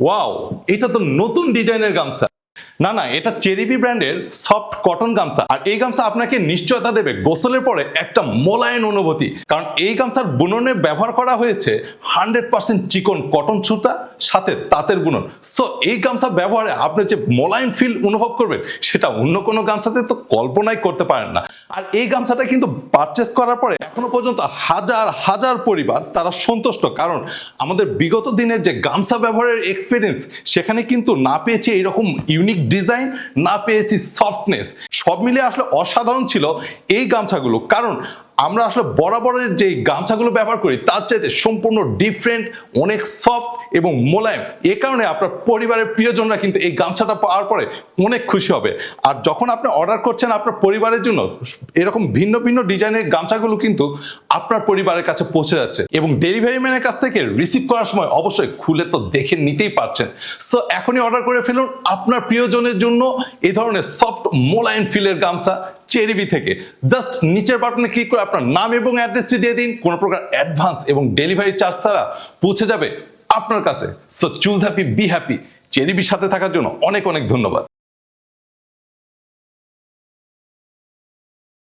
Wow এটা তো নতুন ডিজাইনের গামছা। না না, এটা চেরিবি ব্র্যান্ডের সফট কটন গামছা। আর এই গামছা আপনাকে নিশ্চয়তা দেবে গোসলের পরে একটা মোলায়েন অনুভূতি। কারণ এই গামছার বুননে ব্যবহার করা হয়েছে হান্ড্রেড পার্সেন্ট চিকন কটন সুতা সাথে তাঁতের বুনন সো এই গামছা ব্যবহারে আপনি যে মোলায়েন ফিল অনুভব করবেন, সেটা অন্য কোনো গামছাতে তো কল্পনাই করতে পারেন না। আর এই গামছাটা কিন্তু পারচেস করার পরে এখনও পর্যন্ত হাজার হাজার পরিবার তারা সন্তুষ্ট। কারণ আমাদের বিগত দিনের যে গামছা ব্যবহারের এক্সপিরিয়েন্স সেখানে কিন্তু না পেয়েছি এইরকম ইউনিক ডিজাইন না পেয়েছি সফটনেস সব মিলে আসলে অসাধারণ ছিল এই গামছাগুলো। কারণ আমরা আসলে বরাবরের যে গামছাগুলো ব্যবহার করি, তার চাইতে সম্পূর্ণ ডিফারেন্ট অনেক সফট এবং মোলায়েম। এ কারণে আপনার পরিবারের প্রিয়জনরা কিন্তু এই গামছাটা পাওয়ার পরে অনেক খুশি হবে। আর যখন আপনি অর্ডার করছেন আপনার পরিবারের জন্য, এরকম ভিন্ন ভিন্ন ডিজাইনের গামছাগুলো কিন্তু আপনার পরিবারের কাছে পৌঁছে যাচ্ছে। এবং ডেলিভারি ম্যানের কাছ থেকে রিসিভ করার সময় অবশ্যই খুলে তো দেখে নিতেই পারছেন। সো এখনই অর্ডার করে ফেলুন। আপনার প্রিয়জনের জন্য এই ধরনের সফট মোলায়েম ফিলের গামছা চেরিবি থেকে। জাস্ট নিচের বাটনে ক্লিক করে আপনার নাম এবং অ্যাড্রেসটি দিয়ে দিন। কোনো প্রকার অ্যাডভান্স এবং ডেলিভারি চার্জ ছাড়া পৌঁছে যাবে আপনার কাছে। So choose happy be happy চেরিবির সাথে থাকার জন্য অনেক অনেক ধন্যবাদ।